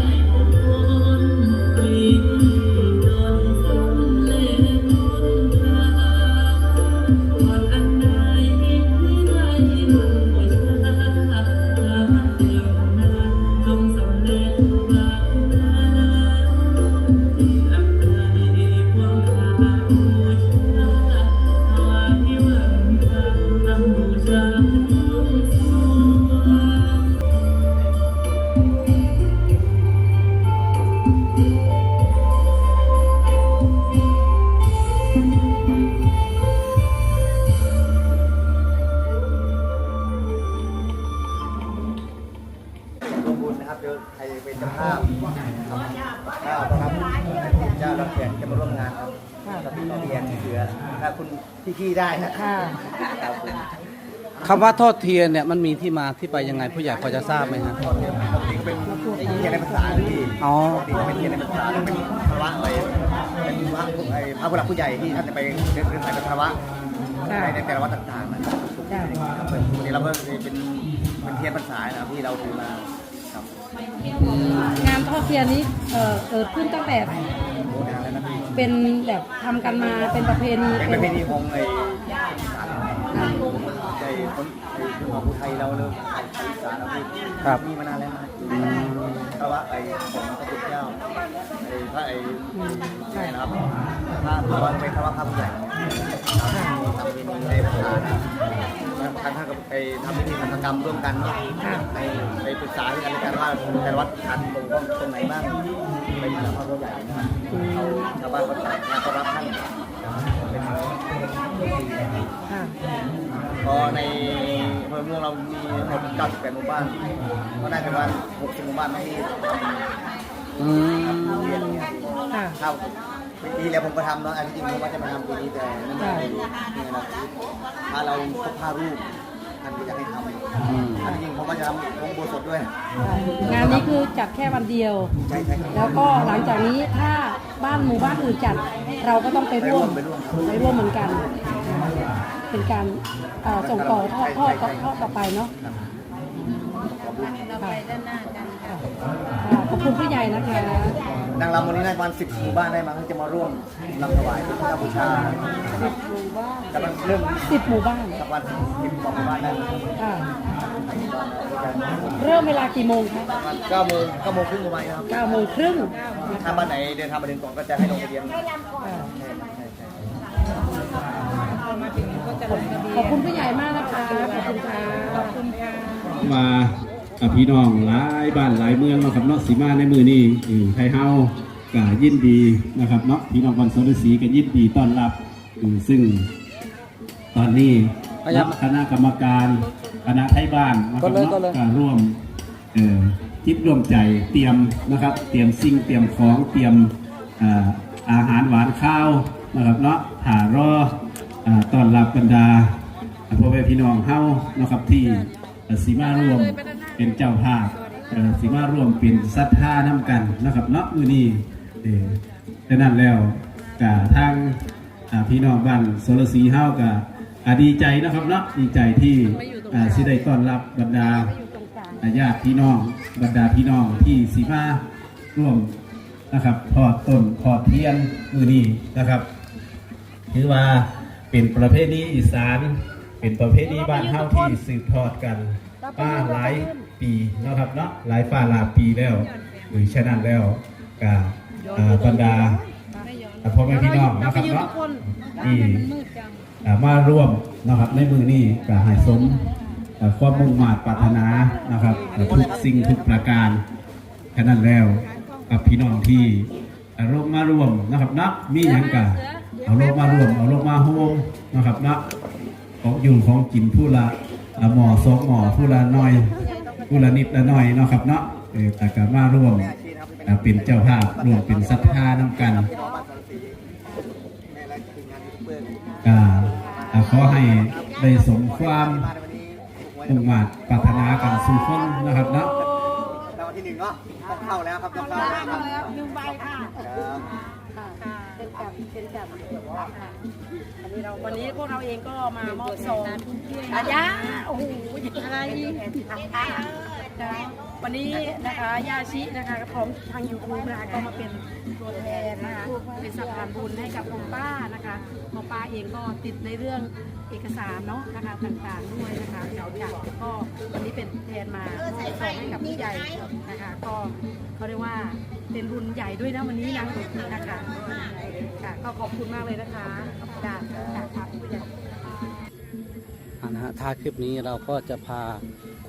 ล บุญนะครับเดี๋ยวใครเป็นเจ้าภาพข้าวนะครับเจ้าเรับแขกจะมาร่วมงานครับก็ติดต่อเรียนเสือถ้าคุณพี่ขี้ได้นะค่ะครับ คำว่าทอดเทียนเนี่ยมันมีที่มาที่ไปยังไงผู้ใหญ่พอจะทราบไหมฮะปกติเป็นเทียนในภาษาที่อ๋อ ปกติเป็นเทียนในภาษาแล้วเป็นภาวะอะไรเป็นพระไอ้พระผู้หลักผู้ใหญ่ที่ท่านจะไปเดินเดินสายเป็นภาวะค่ะในแต่ละวัดต่างๆนะครับจ้ะครับวันนี้เราก็เป็นเป็นเทียนภาษานะครับที่เราถือมาครับงานทอดเทียนนี้เอ่อเกิดขึ้นตั้งแต่โอ้นานแล้วนะพี่เป็นแบบทำกันมาเป็นประเพณีเป็นประเพณีของไอ้ อีสานใจคนไอ้ของไทยเราเลยไอ้อีสานเราพี่ครับมีมานานแล้วนะภาวะไอ้ของพระพุทธเจ้าไอ้พระไอ้ใช่นะครับพระภาวะเป็นภาวะพระผู้ใหญ่ทำเป็นในภาษาท่านท่านกับไปทำพิธีทำกรรมร่วมกันเนาะไปไปปรึกษากันและกันว่าแต่ละวัดขาดตรงตรงไหนบ้างไปหาพระผู้ใหญ่นะครับเอาชาวบ้านเขาจ่ายงานเขารับท่านเป็น พอในอำเภอเมืองเรามีทั้งหมด98หมู่บ้าน ก็น่าจะว่า60หมู่บ้านที่ทอืมเรียนเนี่ยค่ะ เข้าปีที่แล้วผมก็ทำเนาะอันที่จริงผมว่าจะมาทำปีนี้แต่นั่นไม่ได้นี่นะถ้าเราพกผ้ารูปท่านก็จะให้ทอืมำอันที่จริงผมก็จะทำองค์โบสถด้วย งานนี้คือจัดแค่วันเดียว ใช่ใช่แล้วก็หลังจากนี้ถ้าบ้านหมู่บ้านอื่นจัด เราก็ต้องไปร่วมไปร่วมเหมือนกัน เป็นการเอ่อส่งต่อทอดทอดทอดต่อไปเนาะค่ะค่ะขอบคุณผู้ใหญ่นะคะนางรำวันนี้ได้ประมาณ10หมู่บ้านได้มั้งที่จะมาร่วมรำถวายพระพุทธบูชาครับกำลังเริ่มสิบหมู่บ้านสักวันสิบกว่าหมู่บ้านได้ประค่ะเริ่มเวลากี่โมงคะมาณเก้าโมงเก้าโมงครึ่งประมาณนะครับเก้าโมงครึ่งถ้าบ้านไหนเดินทางมาถึงก่อนก็จะให้ลงทะเบียนค่ะใช่ใช่ ใช่ขอบคุณผู้ใหญ่มากนะคะ ขอบคุณค่ะขอบคุณค่ะมากับพี่น้องหลายบ้านหลายเมืองเนาะครับเนาะสีมาในมือนี่อืมไทยเฮาก็ยินดีนะครับเนาะพี่น้องวันสรศรีก็ยินดีต้อนรับอืมซึ่งตอนนี้พยายามคณะกรรมการคณะไทยบ้านนะคก็รับเลยเนาะก็เลยก็ร่วมเอ่อคิดร่วมใจเตรียมนะครับ เตรียมสิ่งเตรียมของเตรียมอ่าอาหารหวานข้าวนะครับเนาะถ่ารออ่า ต้อนรับบรรดาพ่อแม่พี่น้องเฮานะครับที่สีมาร่วมเป็นเจ้าภาพสีมาร่วมเป็นศรัทธาน้ำกันนะครับเนาะมือนี้เอ่อดังนั้นแล้วกะทางพี่น้องบ้านโซลสีเฮากะอ่าดีใจนะครับเนาะดีใจที่อ่าสิได้ต้อนรับบรรดาญาติพี่น้องบรรดาพี่น้องที่สีมาร่วมนะครับทอดต้นทอดเทียนมือนี้นะครับ ถือว่า เป็นประเพณีอีสาน เป็นประเพณีบ้านเฮาที่สืบทอดกันมาหลายปีเนาะครับเนาะหลายฝ่าหลายปีแล้วหรือฉะนั้นแล้วก็อ่าบรรดาอ่าพ่อแม่พี่น้องนะครับเนาะที่อ่ามาร่วมนะครับในมือนี้ก็ให้สมอ่าความมุ่งมา่ปรารถนานะครับทุกสิ่งทุกประการฉะนั้นแล้วกับพี่น้องที่เอาลงมาร่วมนะครับนะมีอย่างกะ เอาลงมาร่วมเอาลงมาโฮมนะครับนะของอยู่ของกินผู้ละอ่าหมอสองหมอผู้ละน้อยผู้ละนิดละน้อยเนาะครับเนาะเออแต่ก็มาร่วมอ่าเป็นเจ้าภาพร่วมเป็นศรัทธานํกันพี่น้องบ้านสันสีแม่และทีมงานยูทูบเบอร์อ่าอ่าขอให้ได้สมความมาในวันนี้หวยมุ่งมั่นปรารถนากันสู่คนนะครับเนาะรางวัลที่หนึ่งเนาะต้องเข้าแล้วครับต้องเข้าแล้วครับหนึ่งใบค่ะครับค่ะเป็น กับเป็นกับค่ะอันนี้เราวันนี้พวกเราเองก็มามอบซองอาญาโอ้โหอะไรวันนี้นะคะยาชินะคะพร้อมทางยูทูบนะคะก็มาเป็นตัวแทนนะคะเป็นสะพานบุญให้กับคุณป้านะคะหมอป้าเองก็ติดในเรื่องเอกสารเนาะนะคะต่างๆด้วยนะคะเดี๋ยวอยากก็วันนี้เป็นแทนมาส่งให้กับผู้ใหญ่นะคะก็ เขาเรียกว่าเป็นบุญใหญ่ด้วยนะวันนี้นะนะคะค่ะก็ขอบคุณมากเลยนะคะจากจากทางผู้ใหญ่อ่านะฮะท้าคลิปนี้เราก็จะพา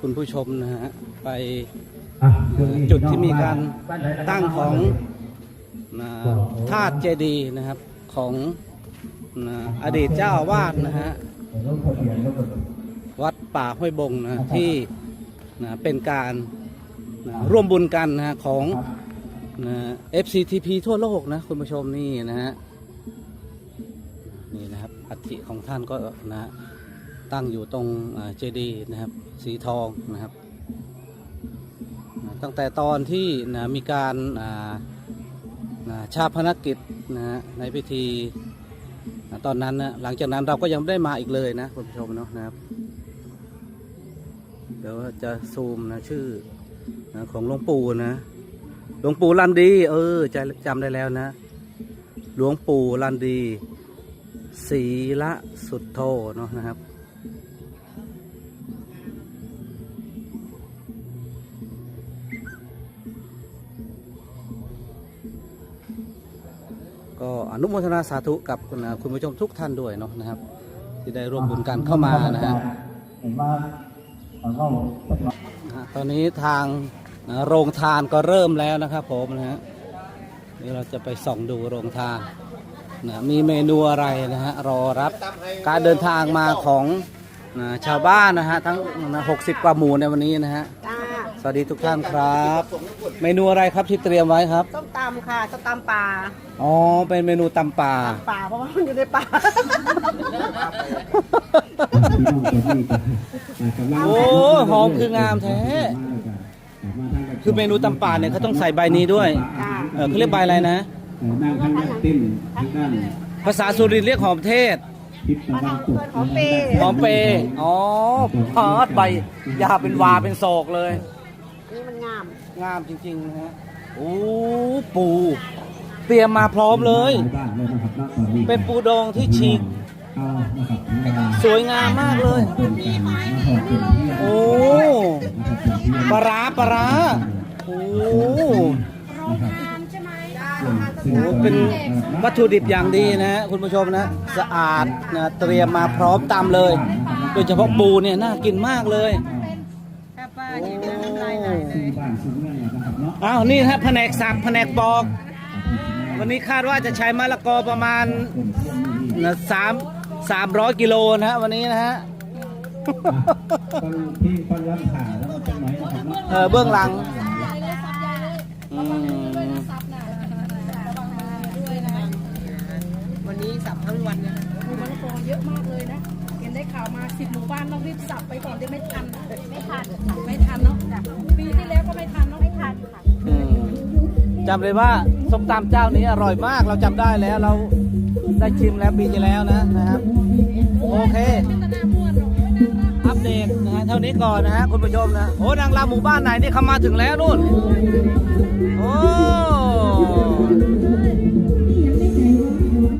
คุณผู้ชมนะฮะไปจุดที่มีการตั้งของนะธาตุเจดีนะครับของนะอดีตเจ้าวาสนะฮะวัดป่าห้วยบงนะที่นะเป็นการ ร่วมบุญกันนะฮะของนะ FCTP ทั่วโลกนะคุณผู้ชมนี่นะฮะนี่นะครับอัฐิของท่านก็นะฮะตั้งอยู่ตรงเจดีย์นะครับ สีทองนะครับ ตั้งแต่ตอนที่นะมีการอ่านะชาพนกิจนะฮะในพิธีนะตอนนั้นนะหลังจากนั้นเราก็ยังไม่ได้มาอีกเลยนะคุณผู้ชมเนาะนะครับ เดี๋ยวจะซูมนะชื่อ นะของหลวงปู่นะหลวงปู่ลันดี เออจะจำได้แล้วนะ หลวงปู่ลันดีศรีละสุดโทเนาะนะครับ ก็อนุโมทนาสาธุกับคุณอ่าคุณผู้ชมทุกท่านด้วยเนาะนะครับ ที่ได้ร่วมบุญกันเข้ามานะฮะเห็นว่าเราก็อ่าตอนนี้ทาง อ่าโรงทานก็เริ่มแล้วนะครับผมนะฮะเดี๋ยวเราจะไปส่องดูโรงทานนะมีเมนูอะไรนะฮะรอรับการเดินทางมาของนะชาวบ้านนะฮะทั้งหกสิบกว่าหมู่ในวันนี้นะฮะจ้าสวัสดีทุกท่านครับ เมนูอะไรครับที่เตรียมไว้ครับส้มตำค่ะส้มตำป่าอ๋อเป็นเมนูตำป่าป่าเพราะว่ามันอยู่ในป่าโอ้หอมคืองามแท้ คือเมนูตำป่าเนี่ยเขาต้องใส่ใบนี้ด้วยเออเขาเรียกใบอะไรนะ นั่งทางด้านติ้นทางด้านภาษาสุรินทร์เรียกหอมเทศ ทิศตะวันตกหอมเปย์หอมเปย์อ๋อพอดใบยาวเป็นวาเป็นโศกเลย นี่มันงาม งามจริงๆนะฮะ โอ้ปู เตรียมมาพร้อมเลย บ้านเลยนะครับณตอนนี้เป็นปูดองที่ฉีก เอานะครับถึงเวลาสวยงามมากเลยเป็นการมาถอดเป็นที่โอ้นะครับเป็นที่ปลาร้าปลาร้าโอ้นะครับซึ่งซึ่งโหเป็นวัตถุดิบอย่างดีนะฮะคุณผู้ชมนะ สะอาดนะเตรียมมาพร้อมตามเลย โดยเฉพาะปูเนี่ยน่ากินมากเลยแค่ป้าหยิบแล้วน้ำลายไหลเลยซึ่งบ้านซึ่งเมืองนะครับเนาะอ้าวนี่ฮะแผนกสับแผนกปอก วันนี้คาดว่าจะใช้มะละกอประมาณนะสาม สามร้อยกิโลนะฮะวันนี้นะฮะต้องที่ต้องรับผ่าแล้วก็จะน้อยนะครับเนาะเออเบื้องหลังอืมวันนี้สับทั้งวันเลยหมู่บ้านโปเยอะมากเลยนะ เห็นได้ข่าวมาสิบหมู่บ้านต้องรีบสับไปก่อนจะไม่ทัน ไม่ทัน ไม่ทันเนาะจ้ะปีที่แล้วก็ไม่ทันเนาะ ไม่ทันค่ะ อืมจำเลยว่า ส้มตำเจ้านี้อร่อยมากเราจำได้แล้วเราได้ชิมแล้วปีที่แล้วนะนะครับ โอเค อัปเดตนะฮะเท่านี้ก่อนนะฮะคุณผู้ชมนะโอ้นางรำหมู่บ้านไหนนี่เขามาถึงแล้วนู่นโอ้